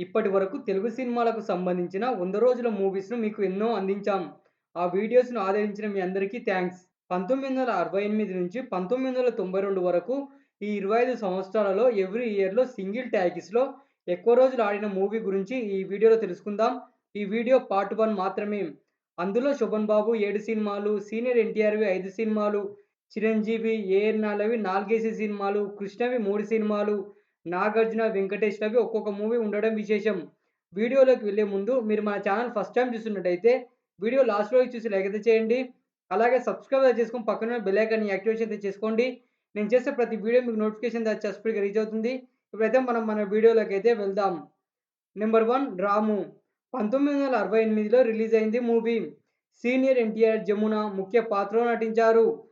ఇప్పటి వరకు తెలుగు సినిమాలకు సంబంధించిన వంద రోజుల మూవీస్‌ను మీకు ఎన్నో అందించాం. ఆ వీడియోస్‌ను ఆదరించిన మీ అందరికీ థ్యాంక్స్ పంతొమ్మిది వంద అరవై ఎనిమిది నుంచి 1992 వరకు ఈ 25 సంవత్సరాలలో ఎవ్రీ ఇయర్‌లో సింగిల్ ట్యాగిస్లో ఎక్కువ రోజులు ఆడిన మూవీ గురించి ఈ వీడియోలో తెలుసుకుందాం. ఈ వీడియో పార్ట్ వన్ మాత్రమే. అందులో శోభన్ బాబు ఏడు సినిమాలు, సీనియర్ ఎన్టీఆర్‌వి ఐదు సినిమాలు, చిరంజీవి, ఏఎన్నార్‌లవి నాలుగేసి సినిమాలు, కృష్ణవి మూడు సినిమాలు, నాగార్జున, వెంకటేష్‌లవి ఒక్కొక్క మూవీ ఉండడం విశేషం. వీడియోలోకి వెళ్ళే ముందు మీరు మన ఛానల్ ఫస్ట్ టైం చూస్తున్నట్టయితే వీడియో లాస్ట్ రోజు చూసి లైక్ అయితే చేయండి. అలాగే సబ్స్క్రైబ్ చేసుకుని పక్కన ఉన్న బెల్ యాక్టివేషన్ అయితే చేసుకోండి. నేను చేసే ప్రతి వీడియో మీకు నోటిఫికేషన్ చస్పీడ్గా రీచ్ అవుతుంది. ఇప్పుడైతే మనం మన వీడియోలోకి అయితే వెళ్దాం. నెంబర్ వన్ రాము 1968లో రిలీజ్ అయింది మూవీ. సీనియర్ ఎన్టీఆర్, జమున ముఖ్య పాత్రలో నటించారు.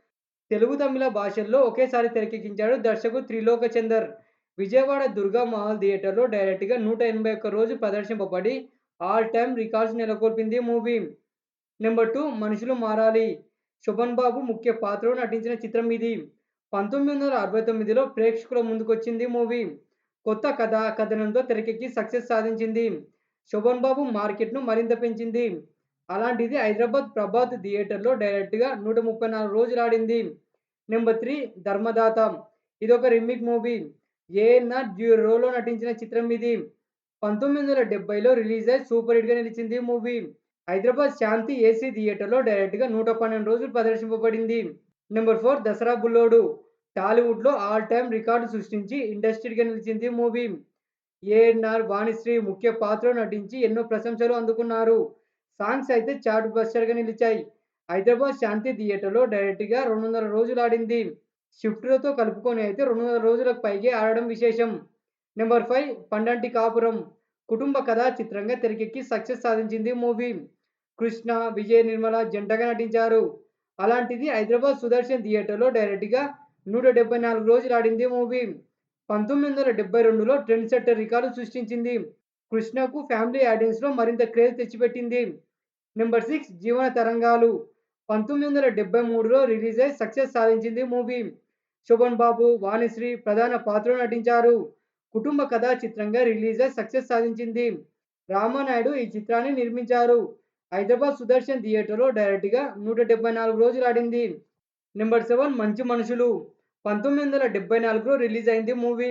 తెలుగు, తమిళ భాషల్లో ఒకేసారి తెరకెక్కించాడు దర్శకుడు త్రిలోకచందర్. విజయవాడ దుర్గా మహల్ థియేటర్‌లో డైరెక్ట్‌గా నూట ఎనభై ఒక్క రోజు ప్రదర్శింపబడి all time records నెలకొల్పింది movie. Number two Manushulu Marali. Shoban బాబు ముఖ్య పాత్రలో నటించిన చిత్రం ఇది. 1969లో ప్రేక్షకుల ముందుకొచ్చింది మూవీ. కొత్త కథ, కథనంతో తెరకెక్కి సక్సెస్ సాధించింది. శోభన్ బాబు మార్కెట్‌ను మరింత పెంచింది. అలాంటిది హైదరాబాద్ ప్రభాత్ థియేటర్‌లో డైరెక్ట్‌గా 134 రోజులు ఆడింది. Number three Dharmadata. ఇదొక రిమిక్ మూవీ. ఏఎన్ఆర్ డ్యూరోలో నటించిన చిత్రం ఇది. 1970లో రిలీజ్ అయి సూపర్ హిట్‌గా నిలిచింది మూవీ. హైదరాబాద్ శాంతి ఏసీ థియేటర్‌లో డైరెక్ట్‌గా 112 రోజులు ప్రదర్శింపబడింది. Number four Dasara Bullodu. టాలీవుడ్‌లో ఆల్ టైమ్ రికార్డు సృష్టించి ఇండస్ట్రీగా నిలిచింది మూవీ. ఏఎన్ఆర్ వాణిశ్రీ ముఖ్య పాత్రలో నటించి ఎన్నో ప్రశంసలు అందుకున్నారు. సాంగ్స్ అయితే చార్ట్ బస్టర్‌గా నిలిచాయి. హైదరాబాద్ శాంతి థియేటర్‌లో డైరెక్ట్‌గా 200 రోజులు ఆడింది. షిఫ్ట్లతో కలుపుకొని అయితే 200 రోజులకు పైగే ఆడడం విశేషం. నెంబర్ ఫైవ్ పండంటి కాపురం. కుటుంబ కథా చిత్రంగా తెరకెక్కి సక్సెస్ సాధించింది మూవీ. కృష్ణ, విజయ నిర్మల జంటగా నటించారు. అలాంటిది హైదరాబాద్ సుదర్శన్ థియేటర్‌లో డైరెక్ట్‌గా 174 రోజులు ఆడింది మూవీ. 1972లో ట్రెండ్ సెట్టర్ రికార్డు సృష్టించింది. కృష్ణకు ఫ్యామిలీ ఆడియన్స్‌లో మరింత క్రేజ్ తెచ్చిపెట్టింది. Number six Jeevana Tarangalu. 1973లో release అయి సక్సెస్ సాధించింది మూవీ. శోభన్ బాబు, వాణిశ్రీ ప్రధాన పాత్రలో నటించారు. కుటుంబ కథా చిత్రంగా రిలీజ్ అయి సక్సెస్ సాధించింది. రామానాయుడు ఈ చిత్రాన్ని నిర్మించారు. హైదరాబాద్ సుదర్శన్ థియేటర్‌లో డైరెక్ట్‌గా 174 రోజులు ఆడింది. Number seven Manchi Manushulu. 1974లో release అయింది మూవీ.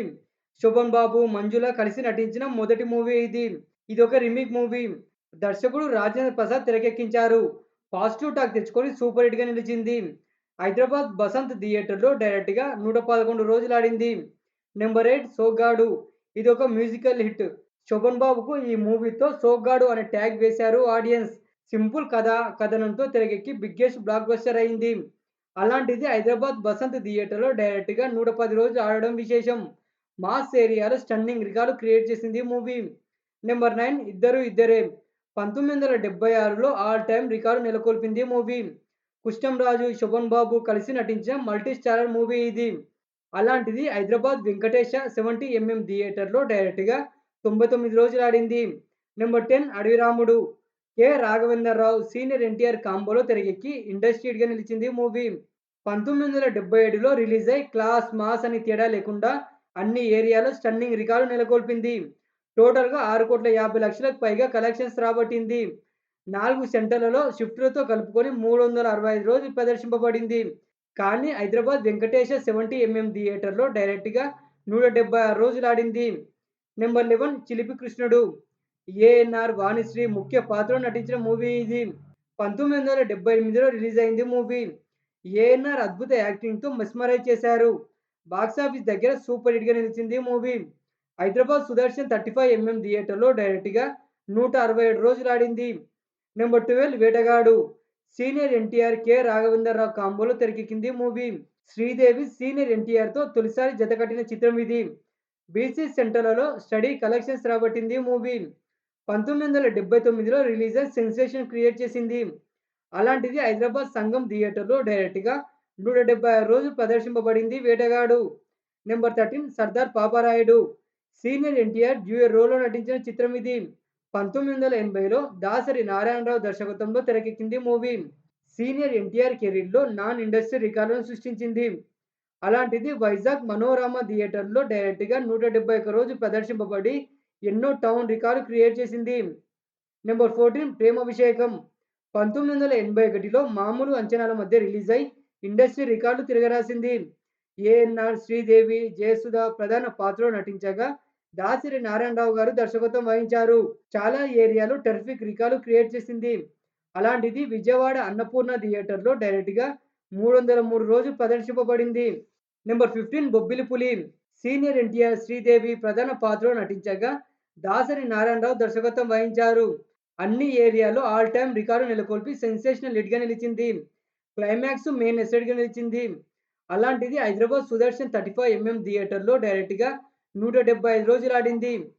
శోభన్ బాబు, మంజుల కలిసి నటించిన మొదటి మూవీ ఇది. ఇది ఒక రిమేక్ మూవీ. దర్శకుడు రాజేంద్ర ప్రసాద్ తెరకెక్కించారు. పాజిటివ్ టాక్ తెచ్చుకొని సూపర్ హిట్‌గా నిలిచింది. హైదరాబాద్ బసంత్ థియేటర్‌లో డైరెక్ట్‌గా 111 రోజులు ఆడింది. నెంబర్ 8 సోగ్గాడు. ఒక మ్యూజికల్ హిట్. శోభన్ బాబుకు ఈ మూవీతో సోగ్గాడు అనే ట్యాగ్ వేశారు ఆడియన్స్. సింపుల్ కథ, కథనంతో తెరకెక్కి బిగ్గెస్ట్ బ్లాక్ బస్టర్ అయింది. అలాంటిది హైదరాబాద్ బసంత్ థియేటర్‌లో డైరెక్ట్‌గా 110 రోజులు ఆడడం విశేషం. మాస్ ఏరియాలో స్టన్నింగ్ రికార్డు క్రియేట్ చేసింది movie. Number nine Iddaru Iddare. 1976లో all time record నెలకొల్పింది మూవీ. కృష్ణంరాజు, శోభన్ బాబు కలిసి నటించిన మల్టీ స్టారర్ మూవీ ఇది. అలాంటిది హైదరాబాద్ వెంకటేశ 70 ఎంఎం థియేటర్‌లో డైరెక్ట్‌గా 99 రోజులు ఆడింది. Number 10 Adavi Ramudu. K. Raghavendra Rao, senior NTR కాంబోలో తెరకెక్కి ఇండస్ట్రీడ్గా నిలిచింది మూవీ. 1977లో రిలీజ్ అయి క్లాస్, మాస్ అని తేడా లేకుండా అన్ని ఏరియాలో స్టన్నింగ్ రికార్డు నెలకొల్పింది. టోటల్‌గా 6,50,00,000లకు పైగా కలెక్షన్స్ రాబట్టింది. నాలుగు సెంటర్లలో షిఫ్టులతో కలుపుకొని 365 రోజులు ప్రదర్శింపబడింది. కానీ హైదరాబాద్ వెంకటేశ 70 ఎంఎం థియేటర్‌లో డైరెక్ట్‌గా 176 రోజులు ఆడింది. నెంబర్ 11 చిలిపి కృష్ణుడు. ఏఎన్ఆర్ వాణిశ్రీ ముఖ్య పాత్రలో నటించిన మూవీ ఇది. 1978లో రిలీజ్ అయింది మూవీ. ఏఎన్ఆర్ అద్భుత యాక్టింగ్‌తో మెస్మరైజ్ చేశారు. బాక్సాఫీస్ దగ్గర సూపర్ హిట్‌గా నిలిచింది మూవీ. హైదరాబాద్ సుదర్శన్ 35 ఎంఎం థియేటర్‌లో డైరెక్ట్‌గా 167 రోజులు ఆడింది. Number 12 Vetagadu. Senior NTR, K. Raghavendra Rao కాంబోలో తెరకెక్కింది మూవీ. శ్రీదేవి సీనియర్ ఎన్టీఆర్‌తో తొలిసారి జతకట్టిన చిత్రం ఇది. బీసీ సెంటర్లలో స్టడీ కలెక్షన్స్ రాబట్టింది మూవీ. 1979లో రిలీజ్ అయి సెన్సేషన్ క్రియేట్ చేసింది. అలాంటిది హైదరాబాద్ సంగం థియేటర్‌లో డైరెక్ట్‌గా 176 రోజులు ప్రదర్శింపబడింది Vetagadu. Number 13 Sardar Paparayudu. Senior NTR dual రోల్‌లో నటించిన చిత్రం ఇది. 1980లో దాసరి నారాయణరావు దర్శకత్వంలో తెరకెక్కింది మూవీ. సీనియర్ ఎన్టీఆర్ కెరీర్‌లో నాన్ ఇండస్ట్రీ రికార్డులను సృష్టించింది. అలాంటిది వైజాగ్ మనోరమ థియేటర్‌లో డైరెక్ట్‌గా నూట డెబ్భై ఒక్క రోజు ప్రదర్శింపబడి ఎన్నో టౌన్ రికార్డు క్రియేట్ చేసింది నెంబర్ ఫోర్టీన్ ప్రేమాభిషేకం పంతొమ్మిది వందల ఎనభై ఒకటిలో మామూలు అంచనాల మధ్య రిలీజ్ అయి ఇండస్ట్రీ రికార్డు తిరగరాసింది ఏఎన్ఆర్ శ్రీదేవి జయసుధ ప్రధాన పాత్రలో నటించగా దాసిరి నారాయణరావు గారు దర్శకత్వం వహించారు. చాలా ఏరియాలో టెర్ఫిక్ రికార్డు క్రియేట్ చేసింది. అలాంటిది విజయవాడ అన్నపూర్ణ థియేటర్లో డైరెక్ట్గా మూడు వందల మూడు రోజులు ప్రదర్శింపబడింది. నెంబర్ ఫిఫ్టీన్ బొబ్బిలి పులి సీనియర్ ఎన్టీఆర్ శ్రీదేవి ప్రధాన పాత్రలో నటించగా దాసరి నారాయణరావు దర్శకత్వం వహించారు. అన్ని ఏరియాలో ఆల్ టైమ్ రికార్డు నెలకొల్పి సెన్సేషనల్ లిడ్గా నిలిచింది. క్లైమాక్స్ మెయిన్ ఎసెడ్గా నిలిచింది. అలాంటిది Hyderabad Sudarshan thirty five MM థియేటర్లో డైరెక్ట్గా నూట డెబ్బై ఐదు రోజులు ఆడింది.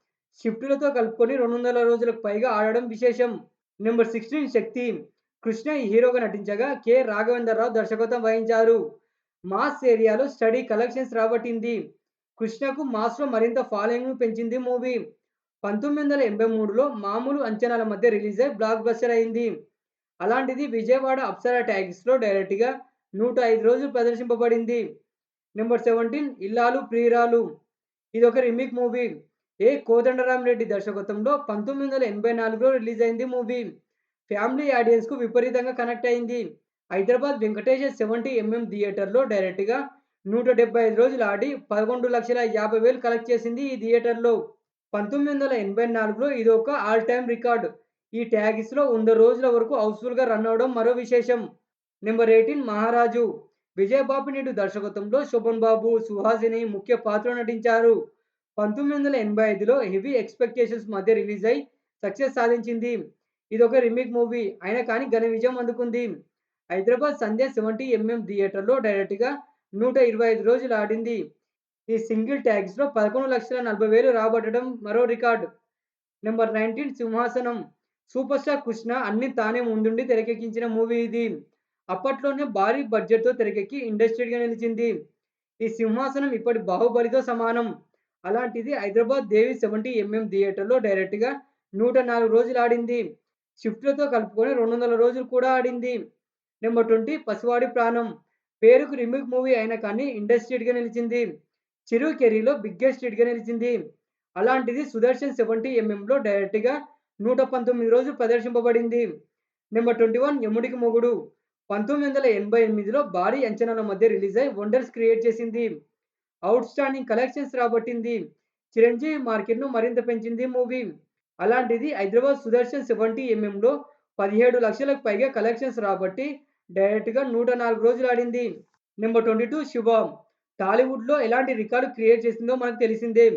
షిఫ్టులతో కలుపుకొని రెండు వందల రోజులకు పైగా ఆడడం విశేషం. నెంబర్ సిక్స్టీన్ శక్తి. కృష్ణ ఈ హీరోగా నటించగా కె. రాఘవేంద్రరావు దర్శకత్వం వహించారు. మాస్ ఏరియాలో స్టడీ కలెక్షన్స్ రాబట్టింది. కృష్ణకు మాస్లో మరింత ఫాలోయింగ్ను పెంచింది మూవీ. పంతొమ్మిది వందల ఎనభై మూడులో మామూలు అంచనాల మధ్య రిలీజ్ అయి బ్లాక్ బస్టర్ అయింది. అలాంటిది విజయవాడ అప్సరా ట్యాగ్స్లో డైరెక్ట్గా నూట ఐదు రోజులు ప్రదర్శింపబడింది. నెంబర్ సెవెంటీన్ ఇల్లాలు ప్రియురాలు. ఇది ఒక రిమిక్ మూవీ. ఏ కోదండరామిరెడ్డి దర్శకత్వంలో పంతొమ్మిది వందల ఎనభై నాలుగులో రిలీజ్ అయింది మూవీ. ఫ్యామిలీ ఆడియన్స్కు విపరీతంగా కనెక్ట్ అయింది. హైదరాబాద్ వెంకటేశ్వర సెవెంటీ ఎంఎం థియేటర్లో డైరెక్ట్గా నూట డెబ్బై ఐదు రోజులు ఆడి పదకొండు లక్షల యాభై వేలు కలెక్ట్ చేసింది ఈ థియేటర్లో. పంతొమ్మిది వందల ఎనభై నాలుగులో ఇది ఒక ఆల్ టైమ్ రికార్డ్. ఈ ట్యాగిస్లో వంద రోజుల వరకు హౌస్ఫుల్గా రన్ అవడం మరో విశేషం. నెంబర్ ఎయిటీన్ మహారాజు. విజయబాబు నేడు దర్శకత్వంలో శోభన్ బాబు సుహాసిని ముఖ్య పాత్ర నటించారు. పంతొమ్మిది వందల ఎనభై ఐదులో హెవీ ఎక్స్పెక్టేషన్స్ మధ్య రిలీజ్ అయి సక్సెస్ సాధించింది. ఇది ఒక రిమేక్ మూవీ అయినా కానీ ఘన విజయం అందుకుంది. హైదరాబాద్ సంధ్య సెవెంటీ ఎంఎం థియేటర్లో డైరెక్ట్గా నూట ఇరవై ఐదు రోజులు ఆడింది. ఈ సింగిల్ ట్యాగ్స్లో పదకొండు లక్షల నలభై వేలు రాబట్టడం మరో record. Number nineteen Simhasanam super star Krishna అన్ని తానే ముందుండి తెరకెక్కించిన మూవీ ఇది. అప్పట్లోనే భారీ బడ్జెట్తో తెరకెక్కి ఇండస్ట్రీగా నిలిచింది. ఈ సింహాసనం ఇప్పటి బాహుబలితో సమానం. అలాంటిది హైదరాబాద్ దేవి సెవెంటీ ఎంఎం థియేటర్లో డైరెక్ట్గా నూట నాలుగు రోజులు ఆడింది. షిఫ్ట్లతో కలుపుకొని రెండు వందల రోజులు కూడా ఆడింది. నెంబర్ ట్వంటీ పసివాడి ప్రాణం. పేరుకు రిమిక్ మూవీ అయినా కానీ ఇండస్ట్రీట్గా నిలిచింది. చిరు కెరీలో బిగ్గెస్ట్ హిట్గా నిలిచింది. అలాంటిది సుదర్శన్ సెవెంటీ ఎంఎంలో డైరెక్ట్గా నూట పంతొమ్మిది రోజులు ప్రదర్శింపబడింది. Number twenty one Yamudiki Mogudu. పంతొమ్మిది వందల ఎనభై ఎనిమిదిలో భారీ అంచనాల మధ్య రిలీజ్ అయి వండర్స్ క్రియేట్ చేసింది. అవుట్ స్టాండింగ్ కలెక్షన్స్ రాబట్టింది. చిరంజీవి మార్కెట్ను మరింత పెంచింది మూవీ. అలాంటిది హైదరాబాద్ సుదర్శన్ సెవెంటీ ఎంఎంలో పదిహేడు లక్షలకు పైగా కలెక్షన్స్ రాబట్టి డైరెక్ట్గా నూట నాలుగు రోజులు ఆడింది. నెంబర్ ట్వంటీ టూ శుభం. టాలీవుడ్లో ఎలాంటి రికార్డు క్రియేట్ చేసిందో మనకు తెలిసిందే.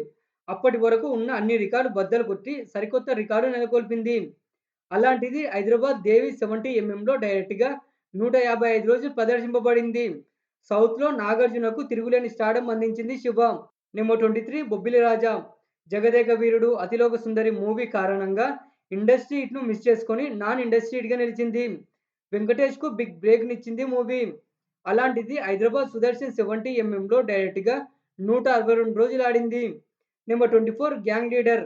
అప్పటి వరకు ఉన్న అన్ని రికార్డు బద్దలు కొట్టి సరికొత్త రికార్డు నెలకొల్పింది. అలాంటిది హైదరాబాద్ దేవి సెవెంటీ ఎంఎంలో డైరెక్ట్గా నూట యాభై ఐదు రోజులు ప్రదర్శింపబడింది. సౌత్లో నాగార్జునకు తిరుగులేని స్టాడం అందించింది శుభం. Number twenty three Bobbili Raja. Jagadeka Veerudu Athiloka Sundari movie కారణంగా ఇండస్ట్రీ హిట్ను మిస్ చేసుకొని నాన్ ఇండస్ట్రీ హిట్గా నిలిచింది. వెంకటేష్కు బిగ్ బ్రేక్నిచ్చింది మూవీ. అలాంటిది హైదరాబాద్ సుదర్శన్ సెవెంటీ ఎంఎంలో డైరెక్ట్గా నూట అరవై రెండు రోజులు ఆడింది. Number twenty four gang leader.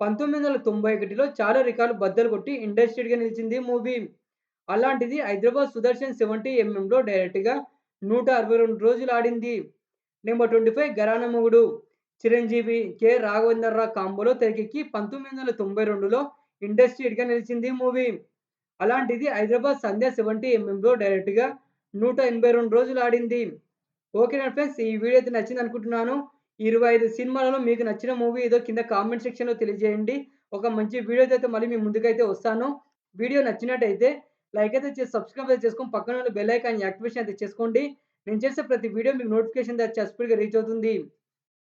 పంతొమ్మిది వందల తొంభై ఒకటిలో చాలా రికార్డు బద్దలు కొట్టి ఇండస్ట్రీడ్గా నిలిచింది మూవీ. అలాంటిది హైదరాబాద్ సుదర్శన్ సెవెంటీ ఎంఎంలో డైరెక్ట్గా నూట అరవై రెండు రోజులు ఆడింది. Number twenty five Gharana Mogudu Chiranjeevi K. Raghavendra Rao కాంబోలో తెరకెక్కి పంతొమ్మిది వందల తొంభై రెండులో ఇండస్ట్రీగా నిలిచింది మూవీ. అలాంటిది హైదరాబాద్ సంధ్య సెవెంటీ ఎంఎంలో డైరెక్ట్గా నూట ఎనభై రెండు రోజులు ఆడింది. ఓకేనా ఫ్రెండ్స్ ఈ వీడియో అయితే నచ్చింది అనుకుంటున్నాను. ఇరవై ఐదు సినిమాలలో మీకు నచ్చిన మూవీ ఏదో కింద కామెంట్ సెక్షన్లో తెలియజేయండి. ఒక మంచి వీడియో అయితే మళ్ళీ మీ ముందుకైతే వస్తాను. వీడియో నచ్చినట్టయితే లైక్ అయితే సబ్స్క్రైబ్ అయితే చేసుకొని పక్కన బెల్ ఐకాన్ యాక్టివేషన్ అయితే చేసుకోండి. నేను చేసే ప్రతి వీడియో మీకు నోటిఫికేషన్ స్పీడ్గా రీచ్ అవుతుంది.